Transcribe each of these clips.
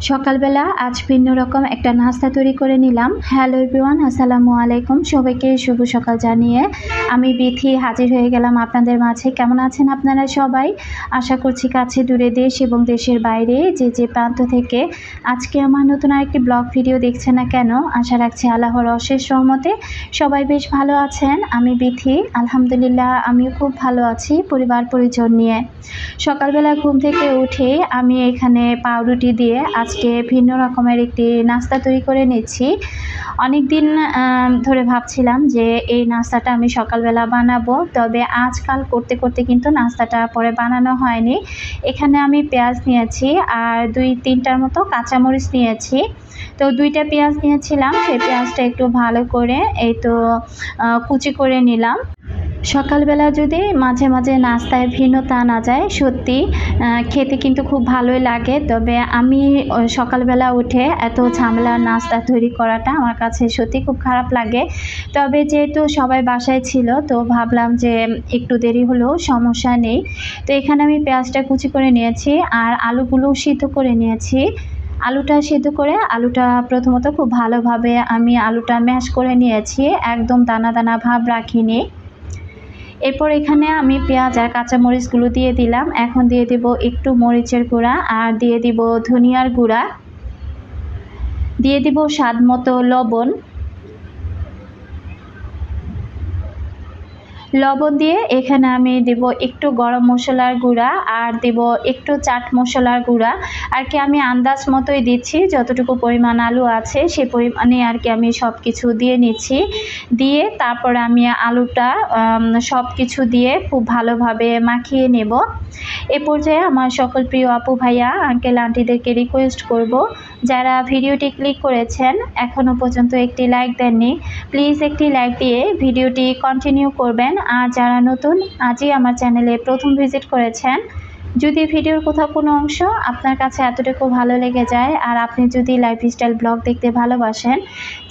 সকালবেলা আজ ভিন্ন রকম একটা নাস্তা তৈরি করে নিলাম। হ্যালো এভরিওয়ান আসসালামু আলাইকুম। সবাইকে শুভ সকাল জানিয়ে আমি বিথি, হাজির হয়ে গেলাম আপনাদের মাঝে। কেমন আছেন আপনারা সবাই? আশা করছি কাছে দূরে দেশ এবং দেশের বাইরে, যে যে প্রান্ত থেকে আজকে আমার নতুন আরেকটি ব্লগ ভিডিও দেখছে না কেন, আশা রাখছি আল্লাহর অশেষ রহমতে সবাই বেশ ভালো আছেন। আমি বিথি, আলহামদুলিল্লাহ আমিও খুব ভালো আছি পরিবার পরিজন নিয়ে। সকালবেলা ঘুম থেকে উঠে আমি এখানে পাউরুটি দিয়ে আজকে ভিন্ন রকমের একটি নাস্তা তৈরি করে নিচ্ছি। অনেক দিন ধরে ভাবছিলাম যে এই নাস্তাটা আমি সকালবেলা বানাবো, তবে আজকাল করতে করতে কিন্তু নাস্তাটা পরে বানানো হয়নি। এখানে আমি পেঁয়াজ নিয়েছি আর দুই, তিনটার মতো কাঁচামরিচ নিয়েছি। তো দুইটা পেঁয়াজ নিয়েছিলাম, সেই পেঁয়াজটা একটু ভালো করে এই তো কুচি করে নিলাম। সকালবেলা যদি মাঝে মাঝে নাস্তায় ভিন্নতা আনা যায়, সত্যি খেতে কিন্তু খুব ভালোই লাগে। তবে আমি সকালবেলা উঠে এত ঝামেলার নাস্তা তৈরি করাটা আমার কাছে সত্যি খুব খারাপ লাগে। তবে যেহেতু সবাই বাসায় ছিল, তো ভাবলাম যে একটু দেরি হলেও সমস্যা নেই। তো এখানে আমি পেঁয়াজটা কুচি করে নিয়েছি আর আলুগুলো সিদ্ধ করে নিয়েছি। আলুটা সিদ্ধ করে, আলুটা প্রথমত খুব ভালোভাবে আমি আলুটা ম্যাশ করে নিয়েছি। একদম দানা দানা ভাব রাখিনি। এরপর এখানে আমি পেঁয়াজ আর কাঁচামরিচগুলো দিয়ে দিলাম। এখন দিয়ে দেব একটু মরিচের গুঁড়া আর দিয়ে দিব ধনিয়ার গুঁড়া। দিয়ে দিব স্বাদ মতো লবণ। লবণ দিয়ে এখানে আমি দেব একটু গরম মশলার গুঁড়া আর দেব একটু চাট মশলার গুঁড়া। আর কি আমি আন্দাজ মতোই দিচ্ছি, যতটুকু পরিমাণ আলু আছে সে পরিমাণে আর কি আমি সব কিছু দিয়ে নিচ্ছি। দিয়ে তারপর আমি আলুটা সব কিছু দিয়ে খুব ভালোভাবে মাখিয়ে নেব। এ পর্যায়ে আমার সকল প্রিয় আপু, ভাইয়া আঙ্কেল আন্টিদেরকে রিকোয়েস্ট করব যারা ভিডিওটি ক্লিক করেছেন এখনও পর্যন্ত একটি লাইক দেননি, প্লিজ একটি লাইক দিয়ে ভিডিওটি কন্টিনিউ করবেন। আর যারা নতুন, আজই আমার চ্যানেলে প্রথম ভিজিট করেছেন যদি ভিডিওর কোথাও কোনো অংশ আপনার কাছে এতটুকু ভালো লেগে যায় আর আপনি যদি লাইফস্টাইল ব্লগ দেখতে ভালোবাসেন,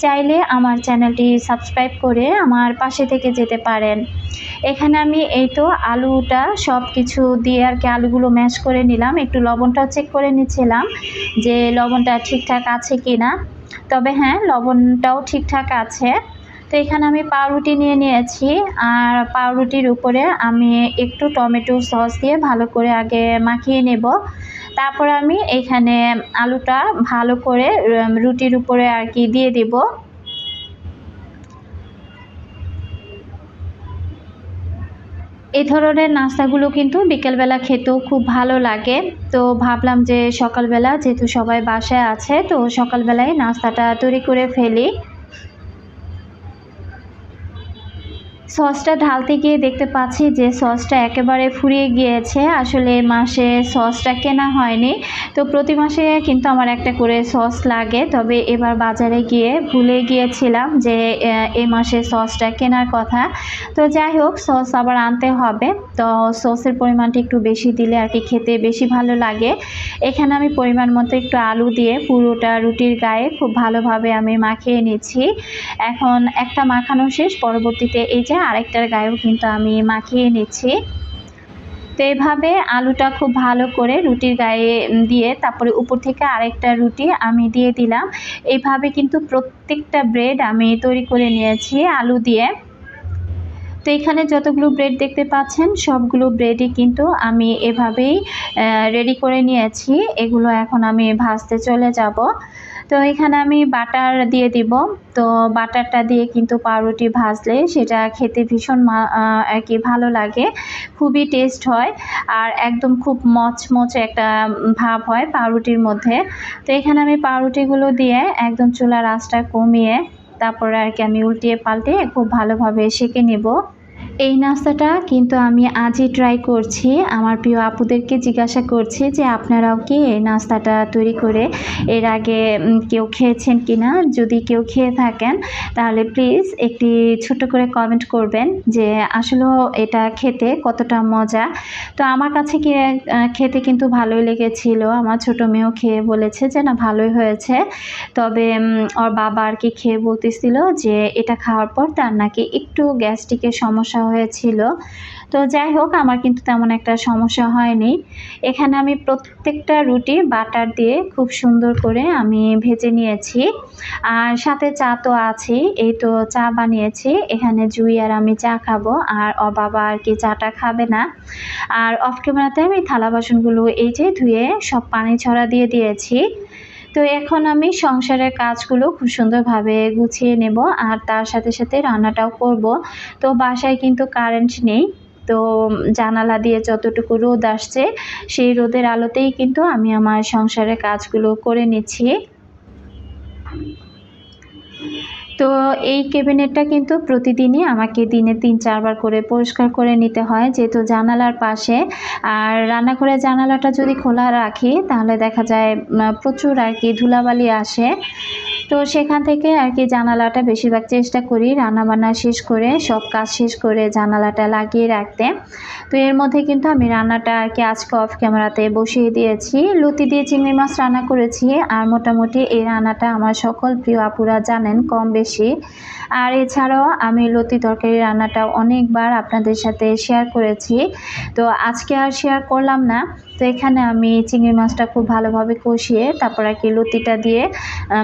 চাইলে আমার চ্যানেলটি সাবস্ক্রাইব করে আমার পাশে থেকে যেতে পারেন। এখানে আমি এই তো আলুটা সব কিছু দিয়ে আর কি আলুগুলো ম্যাশ করে নিলাম। একটু লবণটাও চেক করে নিচ্ছিলাম যে লবণটা ঠিকঠাক আছে কি না তবে হ্যাঁ লবণটাও ঠিকঠাক আছে। তো এখানে আমি পাউরুটি নিয়ে নিয়েছি আর পাউরুটির উপরে আমি একটু টমেটো সস দিয়ে ভালো করে আগে মাখিয়ে নেব। তারপর আমি এখানে আলুটা ভালো করে রুটির উপরে আর কি দিয়ে দেব। এই ধরনের নাস্তাগুলো কিন্তু বিকেলবেলা খেতেও খুব ভালো লাগে। তো ভাবলাম যে সকালবেলা যেহেতু সবাই বাসায় আছে, তো সকালবেলায় নাস্তাটা তৈরি করে ফেলি। সসটা ঢালতে গিয়ে দেখতে পাচ্ছি যে সসটা একেবারে ফুরিয়ে গিয়েছে। আসলে মাসে সসটা কেনা হয়নি। তো প্রতি মাসে কিন্তু আমার একটা করে সস লাগে। তবে এবার বাজারে গিয়ে ভুলে গিয়েছিলাম যে, এ মাসে সসটা কেনার কথা। তো যাই হোক, সস আবার আনতে হবে। তো সসের পরিমাণটা একটু বেশি দিলে আর কি খেতে বেশি ভালো লাগে। এখানে আমি পরিমাণ মতো একটু আলু দিয়ে পুরোটা রুটির গায়ে খুব ভালোভাবে আমি মাখিয়ে নিচ্ছি। এখন একটা মাখানো শেষ। পরবর্তীতে এই যে আরেকটার গায়েও কিন্তু আমি মাখিয়ে নিচ্ছি। তো এইভাবে আলুটা খুব ভালো করে রুটির গায়ে দিয়ে তারপরে উপর থেকে আরেকটা রুটি আমি দিয়ে দিলাম। এইভাবে কিন্তু প্রত্যেকটা ব্রেড আমি তৈরি করে নিয়েছি আলু দিয়ে। তো এখানে যতগুলো ব্রেড দেখতে পাচ্ছেন, সবগুলো ব্রেডই কিন্তু আমি এভাবেই রেডি করে নিয়েছি। এগুলো এখন আমি ভাজতে চলে যাব। তো এখানে আমি বাটার দিয়ে দিব। তো বাটারটা দিয়ে কিন্তু পাউরুটি ভাজলে সেটা খেতে ভীষণ আর কি ভালো লাগে, খুবই টেস্ট হয় আর একদম খুব মচমচে একটা ভাব হয় পাউরুটির মধ্যে। তো এখানে আমি পাউরুটিগুলো দিয়ে একদম চুলার আঁচটা কমিয়ে তারপরে আর কি আমি উল্টিয়ে পাল্টে খুব ভালোভাবে সেঁকে নেব। এই নাস্তাটা কিন্তু আমি আজই ট্রাই করছি। আমার প্রিয় আপুদেরকে জিজ্ঞাসা করছি যে আপনারাও কি এই নাস্তাটা তৈরি করে এর আগে কেউ খেয়েছেন কি না যদি কেউ খেয়ে থাকেন, তাহলে প্লিজ একটি ছোট করে কমেন্ট করবেন যে আসলেও এটা খেতে কতটা মজা। তো আমার কাছে কি খেতে কিন্তু ভালোই লেগেছিল। আমার ছোট মেয়েও খেয়ে বলেছে যে না, ভালোই হয়েছে। তবে ওর বাবা আর কি খেয়ে বলতেছিল যে এটা খাওয়ার পর তার নাকি একটু গ্যাস্ট্রিকের সমস্যা হয়েছিল। তো যাই হোক, আমার কিন্তু তেমন একটা সমস্যা হয়নি। এখানে আমি প্রত্যেকটা রুটি বাটার দিয়ে খুব সুন্দর করে আমি ভেজে নিয়েছি। আর সাথে চা তো আছেই, এই তো চা বানিয়েছি। এখানে জুই আর আমি চা খাব, আর ও বাবা আর কি চাটা খাবে না। আর অফ ক্যামেরাতে আমি থালা বাসনগুলো এই যে ধুয়ে সব পানি ছড়া দিয়ে দিয়েছি। তো এখন আমি সংসারের কাজগুলো খুব সুন্দরভাবে গুছিয়ে নেব আর তার সাথে সাথে রান্নাটাও করব। তো বাসায় কিন্তু কারেন্ট নেই, তো জানালা দিয়ে যতটুকু রোদ আসছে সেই রোদের আলোতেই কিন্তু আমি আমার সংসারের কাজগুলো করে নিচ্ছি। তো এই ক্যাবিনেটটা কিন্তু প্রতিদিনই আমাকে দিনে তিন, চারবার করে পরিষ্কার করে নিতে হয়, যেহেতু জানালার পাশে। আর রান্নাঘরের জানালাটা যদি খোলা রাখি, তাহলে দেখা যায় প্রচুর আর কি ধুলাবালি আসে। তো সেখান থেকে আর কি জানালাটা বেশিরভাগ চেষ্টা করি রান্নাবান্না শেষ করে, সব কাজ শেষ করে জানালাটা লাগিয়ে রাখতে। তো এর মধ্যে কিন্তু আমি রান্নাটা আর কি আজকে অফ ক্যামেরাতে বসিয়ে দিয়েছি। লুতি দিয়ে চিংড়ি মাছ রান্না করেছি আর মোটামুটি এই রান্নাটা আমার সকল প্রিয় আপুরা জানেন কম বেশি। আর এছাড়াও আমি লতি তরকারি রান্নাটা অনেকবার আপনাদের সাথে শেয়ার করেছি। তো আজকে আর শেয়ার করলাম না। তো এখানে আমি চিংড়ি মাছটা খুব ভালোভাবে কষিয়ে তারপর আর কি লতিটা দিয়ে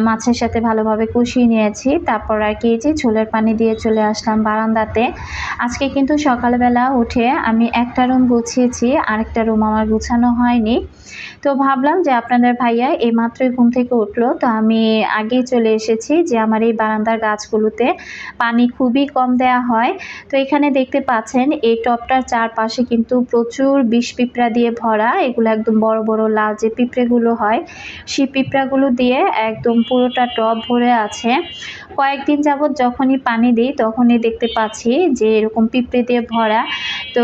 মাছের সাথে ভালোভাবে কষিয়ে নিয়েছি। তারপর আর কি যে ঝোলের পানি দিয়ে চলে আসলাম বারান্দাতে। আজকে কিন্তু সকালবেলা উঠে আমি একটা রুম গুছিয়েছি, আরেকটা রুম আমার গুছানো হয়নি। তো ভাবলাম যে আপনাদের ভাইয়া এই মাত্রই ঘুম থেকে উঠল। তো আমি আগেই চলে এসেছি যে আমার এই বারান্দার গাছগুলোতে পানি খুবই কম দেয়া হয়। তো এখানে দেখতে পাচ্ছেন, এই টপটার চারপাশে কিন্তু প্রচুর বিষ পিঁপড়া দিয়ে ভরা। এগুলো একদম বড় বড় লাল যে পিঁপড়েগুলো হয়, সেই পিঁপড়াগুলো দিয়ে একদম পুরোটা টপ ভরে আছে। কয়েকদিন যাবৎ যখনই পানি দিই, তখনই দেখতে পাচ্ছি যে এরকম পিঁপড়ে দিয়ে ভরা। তো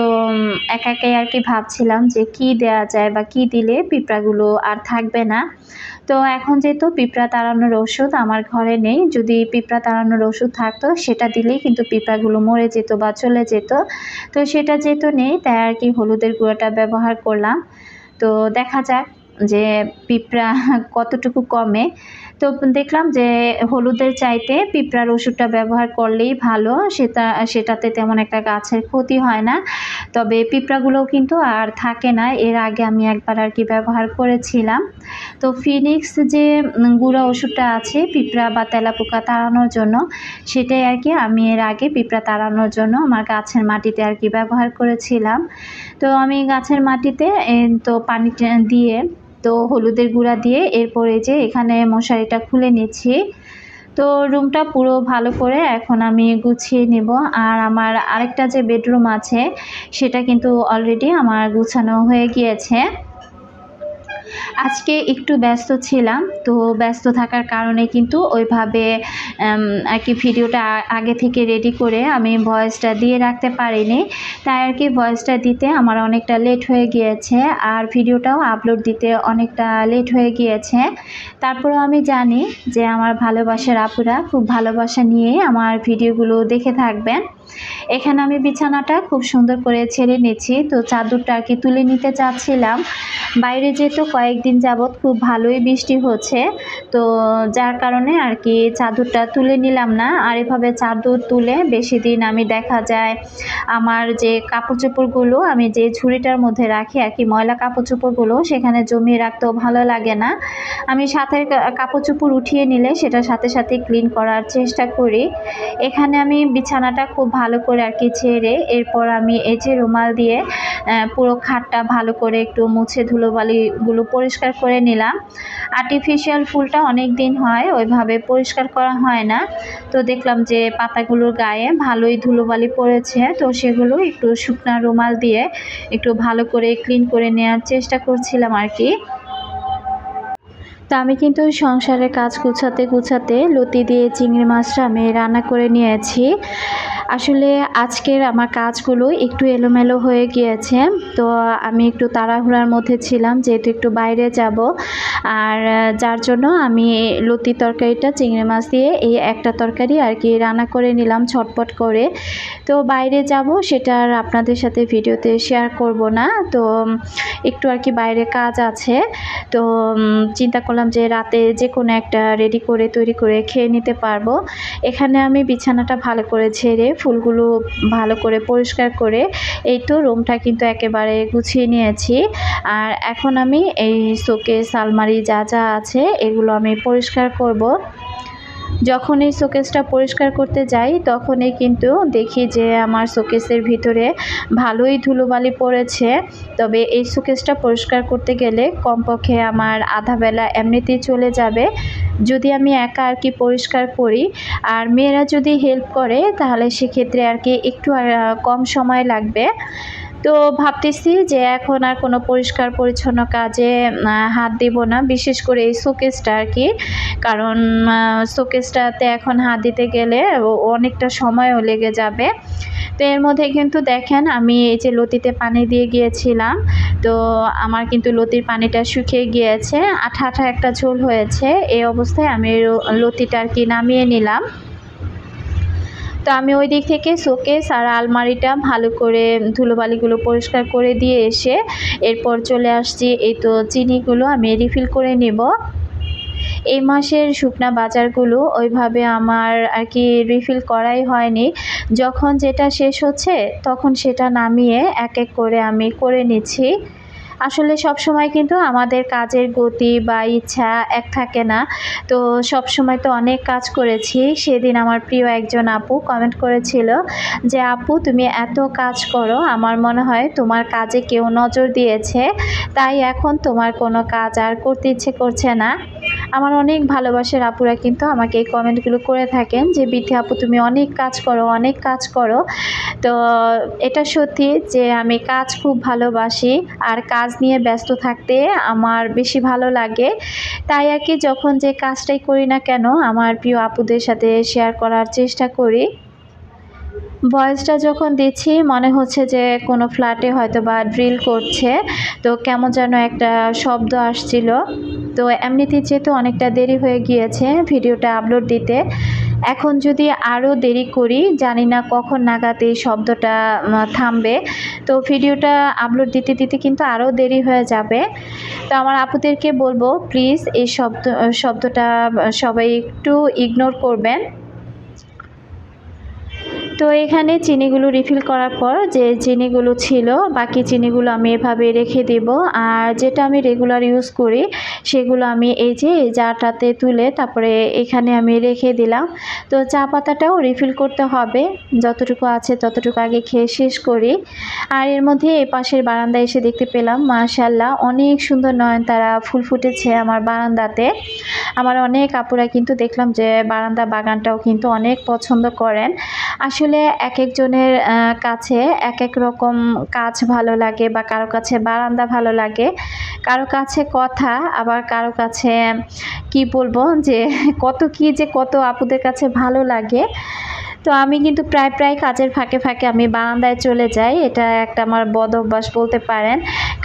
একা একাই আর কি ভাবছিলাম যে কি দেয়া যায় বা কি দিলে পিঁপড়াগুলো আর থাকবে না। তো এখন যেহেতু পিঁপড়া তাড়ানোর ওষুধ আমার ঘরে নেই, যদি পিঁপড়া তাড়ানোর ওষুধ থাকতো, সেটা দিলেই কিন্তু পিঁপড়াগুলো মরে যেত বা চলে যেত। তো সেটা যেহেতু নেই, তাই আর কি হলুদের গুঁড়োটা ব্যবহার করলাম। তো দেখা যাক যে পিঁপড়া কতটুকু কমে, তো দেখলাম যে হলুদের চাইতে পিঁপড়ার ওষুধটা ব্যবহার করলেই ভালো, সেটা, সেটাতে তেমন একটা গাছের ক্ষতি হয় না। তবে পিঁপড়াগুলোও কিন্তু আর থাকে না, এর আগে আমি একবার আর কি ব্যবহার করেছিলাম। তো ফিনিক্স যে গুঁড়া ওষুধটা আছে পিঁপড়া বা তেলাপোকা তাড়ানোর জন্য, সেটাই আর কি আমি এর আগে পিঁপড়া তাড়ানোর জন্য আমার গাছের মাটিতে আর কি ব্যবহার করেছিলাম। তো আমি গাছের মাটিতে তো পানি দিয়ে তো হলুদের গুঁড়া দিয়ে এরপরে যে এখানে মশারিটা খুলে নিচ্ছি। তো রুমটা পুরো ভালো করে এখন আমি গুছিয়ে নেব। আর আমার আরেকটা যে বেডরুম আছে, সেটা কিন্তু অলরেডি আমার গুছানো হয়ে গিয়েছে। আজকে একটু ব্যস্ত ছিলাম, তো ব্যস্ত থাকার কারণে কিন্তু ওইভাবে আর কি ভিডিওটা আগে থেকে রেডি করে আমি ভয়েসটা দিয়ে রাখতে পারিনি। তাই আর কি ভয়েসটা দিতে আমার অনেকটা লেট হয়ে গিয়েছে, আর ভিডিওটাও আপলোড দিতে অনেকটা লেট হয়ে গিয়েছে। তারপরেও আমি জানি যে আমার ভালোবাসার আপুরা খুব ভালোবাসা নিয়ে আমার ভিডিওগুলো দেখে থাকবেন। এখানে আমি বিছানাটা খুব সুন্দর করে ছেড়ে নিচ্ছি। তো চাদরটা আর কি তুলে নিতে চাচ্ছিলাম। বাইরে যেহেতু কয়েকদিন যাবৎ খুব ভালোই বৃষ্টি হচ্ছে, তো যার কারণে আর কি চাদরটা তুলে নিলাম না। আর এভাবে চাদর তুলে বেশি দিন আমি দেখা যায় আমার যে কাপড় চোপড়গুলো আমি যে ঝুড়িটার মধ্যে রাখি আর কি ময়লা কাপড় চোপড়গুলো সেখানে জমিয়ে রাখতেও ভালো লাগে না। আমি সাথে কাপড় চোপড় উঠিয়ে নিলে সেটা সাথে সাথে ক্লিন করার চেষ্টা করি। এখানে আমি বিছানাটা খুব ভালো করে আর কি ছেড়ে এরপর আমি এই যে রুমাল দিয়ে পুরো খাটটা ভালো করে একটু মুছে ধুলোবালিগুলো পরিষ্কার করে নিলাম। আর্টিফিশিয়াল ফুলটা অনেক দিন হয়, ওইভাবে পরিষ্কার করা হয় না। তো দেখলাম যে পাতাগুলোর গায়ে ভালোই ধুলোবালি পড়েছে, তো সেগুলো একটু শুকনা রুমাল দিয়ে একটু ভালো করে ক্লিন করে নেওয়ার চেষ্টা করছিলাম আর কি। তো আমি কিন্তু সংসারের কাজ গুছাতে গুছাতে লতি দিয়ে চিংড়ি মাছটা আমি রান্না করে নিয়েছি। আসলে আজকের আমার কাজগুলো একটু এলোমেলো হয়ে গিয়েছে, তো আমি একটু তাড়াহুড়ার মধ্যে ছিলাম যেহেতু একটু বাইরে যাব। আর যার জন্য আমি লতি তরকারিটা চিংড়ি মাছ দিয়ে এই একটা তরকারি আর কি রান্না করে নিলাম ছটপট করে। তো বাইরে যাব সেটা আর আপনাদের সাথে ভিডিওতে শেয়ার করব না। তো একটু আর কি বাইরে কাজ আছে, তো চিন্তা করলাম যে রাতে যে কোনো একটা রেডি করে তৈরি করে খেয়ে নিতে পারব। এখানে আমি বিছানাটা ভালো করে ছেড়ে ফুলগুলো ভালো করে পরিষ্কার করে এই তো রুমটা কিন্তু একেবারে গুছিয়ে নিয়েছি। আর এখন আমি এই শোকেস, আলমারি যা যা আছে এগুলো আমি পরিষ্কার করব। যখন এই শোকেসটা পরিষ্কার করতে যাই, তখনই কিন্তু দেখি যে আমার শোকেসের ভিতরে ভালোই ধুলোবালি পড়েছে। তবে এই শোকেসটা পরিষ্কার করতে গেলে কমপক্ষে আমার আধা বেলা এমনিতেই চলে যাবে। যদি আমি একা আর কি পরিষ্কার করি, আর মেয়েরা যদি হেল্প করে, তাহলে সেক্ষেত্রে আর কি একটু কম সময় লাগবে। তো ভাবতেছি যে এখন আর কোনো পরিষ্কার পরিচ্ছন্ন কাজে হাত দিব না, বিশেষ করে এই শোকেসটা আর কি। কারণ শোকেসটাতে এখন হাত দিতে গেলে অনেকটা সময়ও লেগে যাবে। তো এর মধ্যে কিন্তু দেখেন, আমি এই যে লতিতে পানি দিয়ে গিয়েছিলাম, তো আমার কিন্তু লতির পানিটা শুকিয়ে গিয়েছে। আঠা আঠা একটা ঝোল হয়েছে। এই অবস্থায় আমি লতিটা আর কি নামিয়ে নিলাম। তো আমি ওই দিক থেকে শোকেস আর আলমারিটা ভালো করে ধুলোবালিগুলো পরিষ্কার করে দিয়ে এসে এরপর চলে আসছি। এই তো চিনিগুলো আমি রিফিল করে নেব। এই মাসের শুকনা বাজারগুলো ওইভাবে আমার আর কি রিফিল করাই হয়নি। যখন যেটা শেষ হচ্ছে তখন সেটা নামিয়ে এক এক করে আমি করে নিচ্ছি। আসলে সব সময় কিন্তু আমাদের কাজের গতি বা ইচ্ছা এক থাকে না। তো সব সময় তো অনেক কাজ করেছি। সেদিন আমার প্রিয় একজন আপু কমেন্ট করেছিল যে, আপু, তুমি এত কাজ করো, আমার মনে হয় তোমার কাজে কেউ নজর দিয়েছে। তাই এখন তোমার কোনো কাজ আর করতে ইচ্ছে করছে না। আমার অনেক ভালোবাসার আপুরা কিন্তু আমাকে এই কমেন্টগুলো করে থাকেন যে, বিথি আপু, তুমি অনেক কাজ করো, অনেক কাজ করো। তো এটা সত্যি যে, আমি কাজ খুব ভালোবাসি আর কাজ নিয়ে ব্যস্ত থাকতে আমার বেশি ভালো লাগে। তাই আর কি যখন যে কাজটাই করি না কেন, আমার প্রিয় আপুদের সাথে শেয়ার করার চেষ্টা করি। ভয়েসটা যখন দিচ্ছি, মনে হচ্ছে যে কোনো ফ্ল্যাটে হয়তো বা ড্রিল করছে, তো কেমন যেন একটা শব্দ আসছিল। তো এমনিতে যেহেতু অনেকটা দেরি হয়ে গিয়েছে ভিডিওটা আপলোড দিতে এখন যদি আরও দেরি করি, জানি না কখন নাগাদ এই শব্দটা থামবে। তো ভিডিওটা আপলোড দিতে দিতে কিন্তু আরও দেরি হয়ে যাবে। তো আমার আপুদেরকে বলব প্লিজ এই শব্দ, শব্দটা, সবাই একটু ইগনোর করবেন। তো এখানে চিনিগুলো রিফিল করার পর যে চিনিগুলো ছিল, বাকি চিনিগুলো আমি এভাবে রেখে দেব। আর যেটা আমি রেগুলার ইউজ করি, সেগুলো আমি এই যে জারটাতে তুলে তারপরে এখানে আমি রেখে দিলাম। তো চা পাতাটাও রিফিল করতে হবে। যতটুকু আছে ততটুকু আগে খেয়ে শেষ করি। আর এর মধ্যে এই পাশের বারান্দায় এসে দেখতে পেলাম মাশাল্লাহ অনেক সুন্দর নয়নতারা ফুল ফুটেছে আমার বারান্দাতে। আমার অনেক আপুরা কিন্তু দেখলাম যে বারান্দা বাগানটাও কিন্তু অনেক পছন্দ করেন। আসলে এক একজনের কাছে এক এক রকম কাজ ভালো লাগে বা কারও কাছে বারান্দা ভালো লাগে। কারও কাছে কথা, আবার কারও কাছে, কি বলব যে কত কি যে কত আপুদের কাছে ভালো লাগে। তো আমি কিন্তু প্রায় প্রায় কাজের ফাঁকে ফাঁকে আমি বারান্দায় চলে যাই। এটা একটা আমার বদ অভ্যাস বলতে পারেন।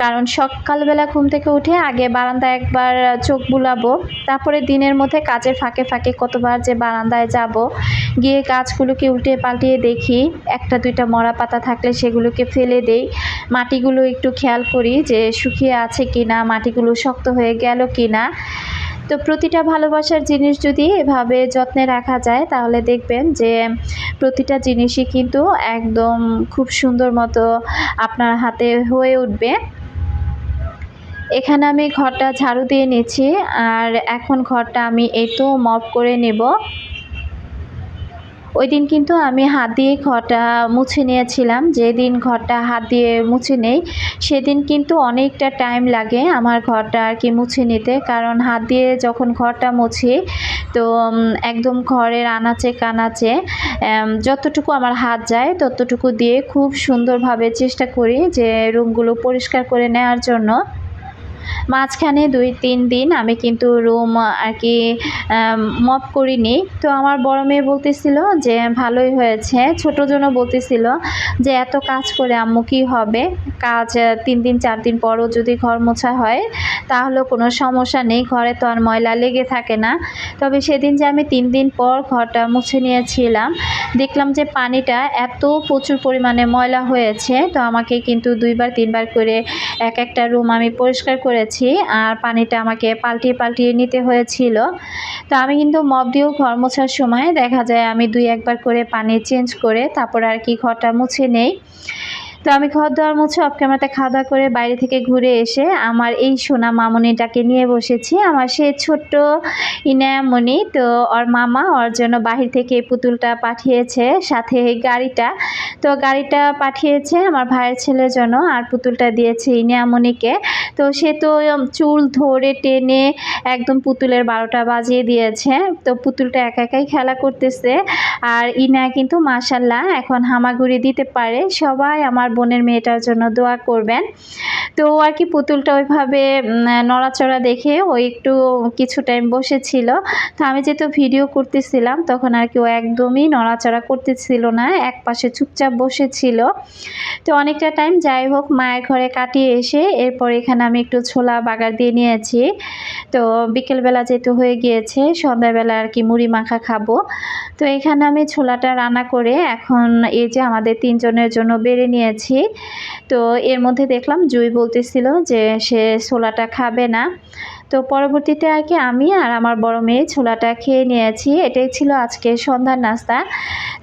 কারণ সকালবেলা ঘুম থেকে উঠে আগে বারান্দায় একবার চোখ বুলাবো, তারপরে দিনের মধ্যে কাজের ফাঁকে ফাঁকে কতবার যে বারান্দায় যাব, গিয়ে গাছগুলোকে উল্টে পাল্টিয়ে দেখি। একটা দুইটা মরা পাতা থাকলে সেগুলোকে ফেলে দেই। মাটিগুলো একটু খেয়াল করি যে শুকিয়ে আছে কি না মাটিগুলো শক্ত হয়ে গেল কি না তো প্রতিটা ভালোবাসার জিনিস যদি এভাবে যত্নে রাখা যায়, তাহলে দেখবেন যে প্রতিটা জিনিসই কিন্তু একদম খুব সুন্দর মতো আপনার হাতে হয়ে উঠবে। এখানে আমি ঘরটা ঝাড়ু দিয়ে নিচ্ছি, আর এখন ঘরটা আমি এই তো মপ করে নেব। ওই দিন কিন্তু আমি হাত দিয়ে ঘরটা মুছে নিয়েছিলাম। যেদিন ঘরটা হাত দিয়ে মুছে নেই, সেদিন কিন্তু অনেকটা টাইম লাগে আমার ঘরটা আর কি মুছে নিতে। কারণ হাত দিয়ে যখন ঘরটা মুছি, তো একদম ঘরের আনাচে কানাচে যতটুকু আমার হাত যায়, ততটুকু দিয়ে খুব সুন্দরভাবে চেষ্টা করি যে রুমগুলো পরিষ্কার করে নেওয়ার জন্য। মাঝখানে দুই, তিন দিন আমি কিন্তু রুম আর কি মপ করিনি। তো আমার বড় মেয়ে বলতেছিল যে, ভালোই হয়েছে। ছোটো জন্য বলতেছিল যে, এত কাজ করে আম্মু কী হবে? কাজ তিন দিন, চার দিন পরও যদি ঘর মোছা হয়, তাহলেও কোনো সমস্যা নেই। ঘরে তো আর ময়লা লেগে থাকে না। তবে সেদিন যে আমি তিন দিন পর ঘরটা মুছে নিয়েছিলাম, দেখলাম যে পানিটা এত প্রচুর পরিমাণে ময়লা হয়েছে। তো আমাকে কিন্তু দুইবার, তিনবার করে এক একটা রুম আমি পরিষ্কার করেছি। করেছি আর পানিটা আমাকে পাল্টিয়ে পাল্টিয়ে নিতে হয়েছিল। তো আমি কিন্তু মপ দিয়েও ঘর মোছার সময় দেখা যায় আমি দুই একবার করে পানি চেঞ্জ করে তারপর আর কি ঘরটা মুছে নেই। তো আমি ঘর দেওয়ার মুছে অফ ক্যামেরাতে খাওয়া দাওয়া করে বাইরে থেকে ঘুরে এসে আমার এই সোনা মামনিটাকে নিয়ে বসেছি। আমার সে ছোট্ট ইনায়ামণি তো ওর মামা ওর জন্য বাহির থেকে পুতুলটা পাঠিয়েছে, সাথে গাড়িটা। তো গাড়িটা পাঠিয়েছে আমার ভাইয়ের ছেলের জন্য আর পুতুলটা দিয়েছে ইনিয়ামণিকে তো সে তো চুল ধরে টেনে একদম পুতুলের বারোটা বাজিয়ে দিয়েছে। তো পুতুলটা একা একাই খেলা করতেছে। আর ইনা কিন্তু মাসাল্লাহ এখন হামাগুড়ি দিতে পারে। সবাই আমার বোনের মেয়েটার জন্য দোয়া করবেন। তো আর কি পুতুলটা ওইভাবে নড়াচড়া দেখে ও একটু কিছু টাইম বসেছিল। তো আমি যেহেতু ভিডিও করতেছিলাম, তখন আর কি ও একদমই নড়াচড়া করতেছিল না এক পাশে চুপচাপ বসেছিল। তো অনেকটা টাইম যাই হোক, মায়ের ঘরে কাটিয়ে এসে এরপর এখানে আমি একটু ছোলা বাগার দিয়ে নিয়েছি। তো বিকেলবেলা যেহেতু হয়ে গিয়েছে, সন্ধ্যাবেলা আর কি মুড়ি মাখা খাব। তো এখানে আমি ছোলাটা রান্না করে এখন এই যে আমাদের তিনজনের জন্য বেড়ে নিয়েছি। তো এর মধ্যে দেখলাম জুই বলতেছিল যে সে ছোলাটা খাবে না। তো পরবর্তীতে আর কি আমি আর আমার বড় মেয়ে ছোলাটা খেয়ে নিয়েছি। এটাই ছিল আজকে সন্ধ্যার নাস্তা।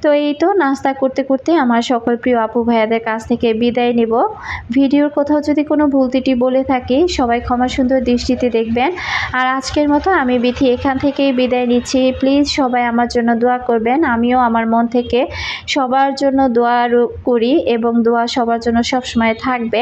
তো এই তো নাস্তা করতে করতে আমার সকল প্রিয় আপু ভাইয়াদের কাছ থেকে বিদায় নিব। ভিডিওর কোথাও যদি কোনো ভুল ত্রুটি বলে থাকি, সবাই ক্ষমা সুন্দর দৃষ্টিতে দেখবেন। আর আজকের মতো আমি বিথি এখান থেকেই বিদায় নিচ্ছি। প্লিজ সবাই আমার জন্য দোয়া করবেন। আমিও আমার মন থেকে সবার জন্য দোয়া করি এবং দোয়া সবার জন্য সবসময় থাকবে।